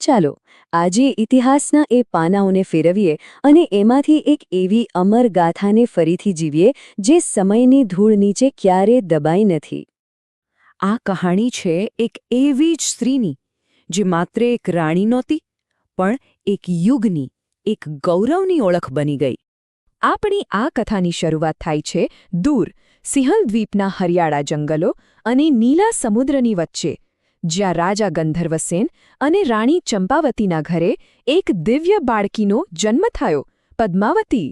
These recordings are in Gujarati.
ચાલો, આજે ઇતિહાસના એ પાનાઓને ફેરવીએ અને એમાંથી એક એવી અમર ગાથાને ફરીથી જીવીએ જે સમયની ધૂળ નીચે ક્યારે દબાઈ નથી. આ કહાણી છે એક એવી જ સ્ત્રીની, જે માત્ર એક રાણી નહોતી, પણ એક યુગની, એક ગૌરવની ઓળખ બની ગઈ. આપણી આ કથાની શરૂઆત થાય છે દૂર સિંહલ દ્વીપના હરિયાળા જંગલો અને નીલા સમુદ્રની વચ્ચે. જ્યાં રાજા ગંધર્વસેન અને રાણી ચંપાવતીના ઘરે એક દિવ્ય બાળકીનો જન્મ થયો, પદ્માવતી.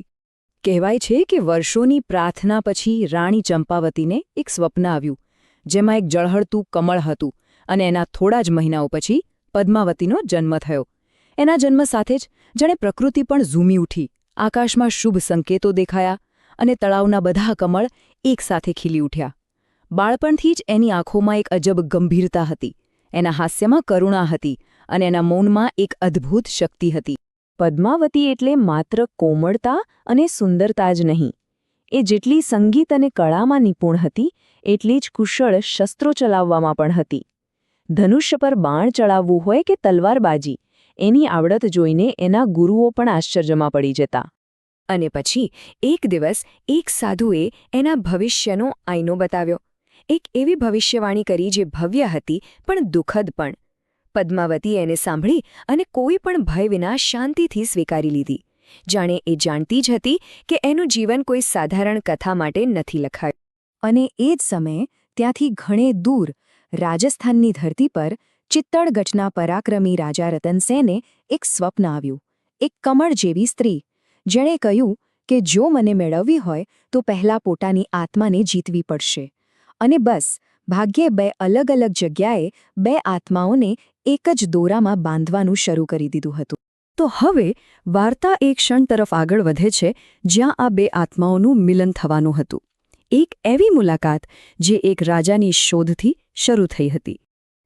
કહેવાય છે કે વર્ષોની પ્રાર્થના પછી રાણી ચંપાવતીને એક સ્વપ્ન આવ્યું, જેમાં એક જળહળતું કમળ હતું અને એના થોડા જ મહિનાઓ પછી પદ્માવતીનો જન્મ થયો. એના જન્મ સાથે જ જાણે પ્રકૃતિ પણ ઝૂમી ઉઠી, આકાશમાં શુભ સંકેતો દેખાયા અને તળાવના બધા કમળ એકસાથે ખીલી ઉઠ્યા. બાળપણથી જ એની આંખોમાં એક અજબ ગંભીરતા હતી. એના હાસ્યમાં કરુણા હતી અને એના મૌનમાં એક અદ્ભુત શક્તિ હતી. પદ્માવતી એટલે માત્ર કોમળતા અને સુંદરતા જ નહીં. એ જેટલી સંગીત અને કળામાં નિપુણ હતી, એટલી જ કુશળ શસ્ત્રો ચલાવવામાં પણ હતી. ધનુષ્ય પર બાણ ચડાવવું હોય કે તલવારબાજી, એની આવડત જોઈને એના ગુરુઓ પણ આશ્ચર્યમાં પડી જતા. અને પછી એક દિવસ એક સાધુએ એના ભવિષ્યનો આઈનો બતાવ્યો. એક એવી ભવિષ્યવાણી કરી જે ભવ્ય હતી, પણ દુઃખદ પણ. પદ્માવતી એને સાંભળી અને કોઈ પણ ભય વિના શાંતિથી સ્વીકારી લીધી. જાણે એ જાણતી જ હતી કે એનું જીવન કોઈ સાધારણ કથા માટે નથી લખાયું. અને એ જ સમયે ત્યાંથી ઘણે દૂર, રાજસ્થાનની ધરતી પર ચિત્તળગઢના પરાક્રમી રાજા રતનસેને એક સ્વપ્ન આવ્યું. એક કમળ જેવી સ્ત્રી. જેણે કહ્યું કે જો મને મેળવવી હોય તો પહેલાં પોતાની આત્માને જીતવી પડશે. અને બસ, ભાગ્યે બે અલગ અલગ જગ્યાએ બે આત્માઓને એક જ દોરામાં બાંધવાનું શરૂ કરી દીધું હતું. તો હવે વાર્તા એ ક્ષણ તરફ આગળ વધે છે, જ્યાં આ બે આત્માઓનું મિલન થવાનું હતું. એક એવી મુલાકાત જે એક રાજાની શોધથી શરૂ થઈ હતી.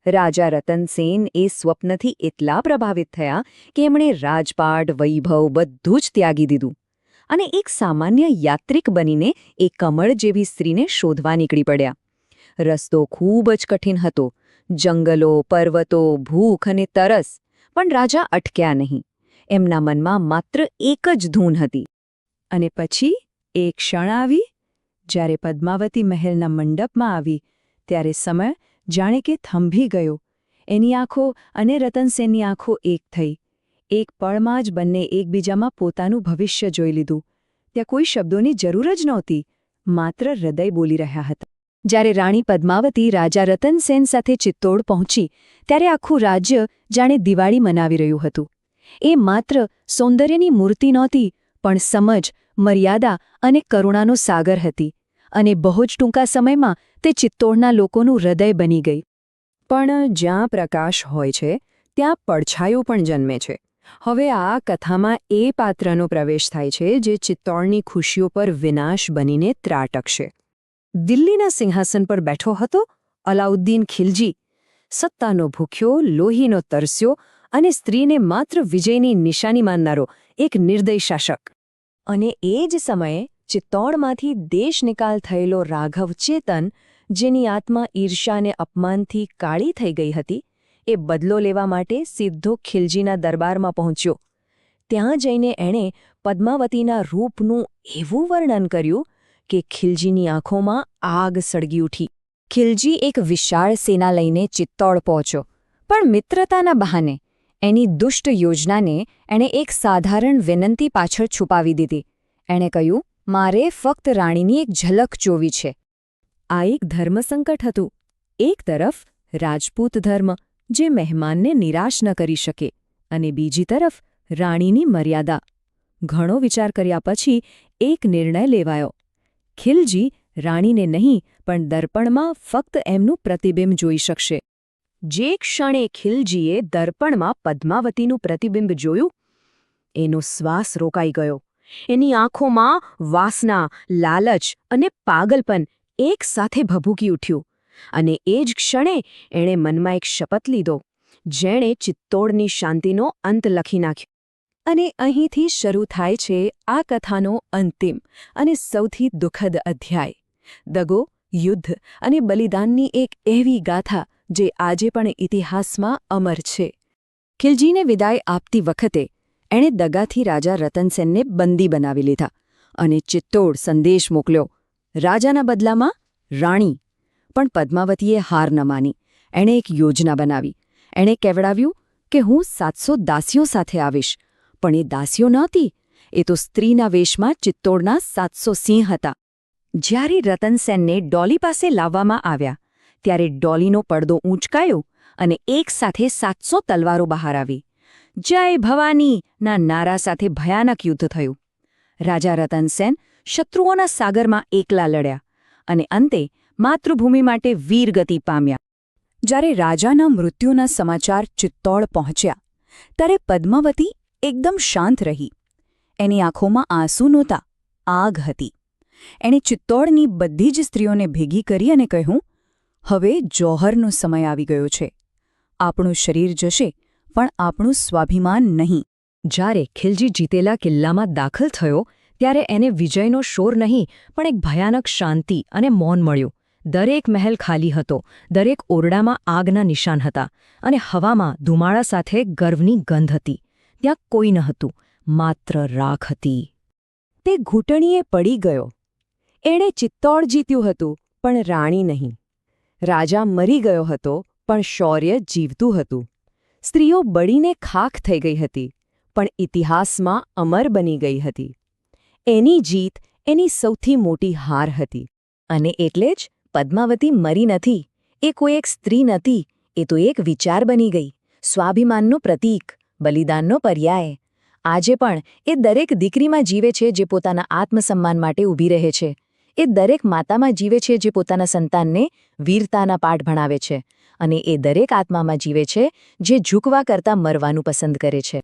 રાજા રતનસેન એ સ્વપ્નથી એટલા પ્રભાવિત થયા કે એમણે રાજપાટ, વૈભવ બધું જ ત્યાગી દીધું. અને એક સામાન્ય યાત્રિક બનીને એ કમળ જેવી સ્ત્રીને શોધવા નીકળી પડ્યા. રસ્તો ખૂબ જ કઠિન હતો. જંગલો, પર્વતો, ભૂખ અને તરસ, પણ રાજા અટક્યા નહીં. એમના મનમાં માત્ર એક જ ધૂન હતી. અને પછી એક ક્ષણ આવી, જ્યારે પદ્માવતી મહેલના મંડપમાં આવી, ત્યારે સમય જાણે કે થંભી ગયો. એની આંખો અને રતનસેનની આંખો એક થઈ. એક પળમાં જ બંને એકબીજામાં પોતાનું ભવિષ્ય જોઈ લીધું. ત્યાં કોઈ શબ્દોની જરૂર જ નહોતી, માત્ર હૃદય બોલી રહ્યા હતા. જ્યારે રાણી પદ્માવતી રાજા રતનસેન સાથે ચિત્તોડ પહોંચી, ત્યારે આખું રાજ્ય જાણે દિવાળી મનાવી રહ્યું હતું. એ માત્ર સૌંદર્યની મૂર્તિ નહોતી, પણ સમજ, મર્યાદા અને કરુણાનો સાગર હતી અને બહુ જ ટૂંકા સમયમાં તે ચિત્તોડના લોકોનું હૃદય બની ગઈ. પણ જ્યાં પ્રકાશ હોય છે, ત્યાં પડછાયો પણ જન્મે છે. હવે આ કથામાં એ પાત્રનો પ્રવેશ થાય છે જે ચિત્તોડની ખુશીઓ પર વિનાશ બનીને ત્રાટકશે. દિલ્હીના સિંહાસન પર બેઠો હતો, અલાઉદ્દીન ખિલજી. સત્તાનો ભૂખ્યો, લોહીનો તરસ્યો અને સ્ત્રીને માત્ર વિજયની નિશાની માનનારો એક નિર્દય શાસક. અને એ જ સમયે ચિત્તોડમાંથી દેશ નિકાલ થયેલો રાઘવ ચેતન, જેની આત્મા ઈર્ષાને અપમાનથી કાળી થઈ ગઈ હતી, એ બદલો લેવા માટે સીધો ખિલજીના દરબારમાં પહોંચ્યો. ત્યાં જઈને એણે પદ્માવતીના રૂપનું એવું વર્ણન કર્યું કે ખિલજીની આંખોમાં આગ સળગી ઉઠી. ખિલજી એક વિશાળ સેના લઈને ચિત્તોડ પહોંચ્યો, પણ મિત્રતાના બહાને એની દુષ્ટ યોજનાને એણે એક સાધારણ વિનંતી પાછળ છુપાવી દીધી. એણે કહ્યું, મારે ફક્ત રાણીની એક ઝલક જોવી છે. આ એક ધર્મસંકટ હતું. એક તરફ રાજપૂત ધર્મ, જે મહેમાનને નિરાશ ન કરી શકે, અને બીજી તરફ રાણીની મર્યાદા. ઘણો વિચાર કર્યા પછી એક નિર્ણય લેવાયો. ખિલજી રાણીને નહીં, પણ દર્પણમાં ફક્ત એમનું પ્રતિબિંબ જોઈ શકશે. જે ક્ષણે ખિલજીએ દર્પણમાં પદ્માવતીનું પ્રતિબિંબ જોયું, એનો શ્વાસ રોકાઈ ગયો. એની આંખોમાં વાસના, લાલચ અને પાગલપન એક સાથે ભભૂકી ઉઠ્યું અને એ જ ક્ષણે એણે મનમાં એક શપથ લીધો, જેણે ચિત્તોડની શાંતિનો અંત લખી નાખ્યો. અને અહીંથી શરૂ થાય છે આ કથાનો અંતિમ અને સૌથી દુઃખદ અધ્યાય. દગો, યુદ્ધ અને બલિદાનની એક એવી ગાથા જે આજે પણ ઇતિહાસમાં અમર છે. ખિલજીને વિદાય આપતી વખતે એણે દગાથી રાજા રતનસેનને બંદી બનાવી લીધા અને ચિત્તોડ સંદેશ મોકલ્યો, રાજાના બદલામાં રાણી. પણ પદ્માવતીએ હાર ન માની. એણે એક યોજના બનાવી. એણે કહેવડાવ્યું કે હું સાતસો દાસીઓ સાથે આવીશ. પણ એ દાસીઓ નહોતી. એ તો સ્ત્રીના વેશમાં ચિત્તોડના સાતસો સિંહ હતા. જ્યારે રતનસેનને ડોલી પાસે લાવવામાં આવ્યા, ત્યારે ડોલીનો પડદો ઊંચકાયો અને એક સાથે સાતસો તલવારો બહાર આવી. જય ભવાની! ના નારા સાથે ભયાનક યુદ્ધ થયું. રાજા રતનસેન શત્રુઓના સાગરમાં એકલા લડ્યા અને અંતે માતૃભૂમિ માટે વીરગતિ પામ્યા. જ્યારે રાજાના મૃત્યુના સમાચાર ચિત્તોડ પહોંચ્યા, ત્યારે પદ્માવતી એકદમ શાંત રહી. એની આંખોમાં આંસુ નહોતા, આગ હતી. એણે ચિત્તોડની બધી જ સ્ત્રીઓને ભેગી કરી અને કહ્યું, હવે જોહરનો સમય આવી ગયો છે. આપણું શરીર જશે, પણ આપણું સ્વાભિમાન નહીં. જ્યારે ખિલજી જીતેલા કિલ્લામાં દાખલ થયો, ત્યારે એને વિજયનો શોર નહીં, પણ એક ભયાનક શાંતિ અને મૌન મળ્યું. દરેક મહેલ ખાલી હતો, દરેક ઓરડામાં આગના નિશાન હતા અને હવામાં ધુમાળા સાથે ગર્વની ગંધ હતી. ત્યાં કોઈ ન હતું, માત્ર રાખ હતી. તે ઘૂંટણીએ પડી ગયો. એણે ચિત્તોડ જીત્યું હતું, પણ રાણી નહીં. રાજા મરી ગયો હતો, પણ શૌર્ય જીવતું હતું. સ્ત્રીઓ બળીને ખાખ થઈ ગઈ હતી, પણ ઇતિહાસમાં અમર બની ગઈ હતી. એની જીત એની સૌથી મોટી હાર હતી. અને એટલે જ પદ્માવતી મરી નથી, એ કોઈ એક સ્ત્રી નથી, એ તો એક વિચાર બની ગઈ, સ્વાભિમાનનું પ્રતીક. બલિદાનનો પર્યાય. આજે પણ એ દરેક દીકરીમાં જીવે છે જે પોતાના આત્મસન્માન માટે ઊભી રહે છે. એ દરેક માતામાં જીવે છે જે પોતાના સંતાનને વીરતાના પાઠ ભણાવે છે. અને એ દરેક આત્મામાં જીવે છે જે ઝૂકવા કરતાં મરવાનું પસંદ કરે છે.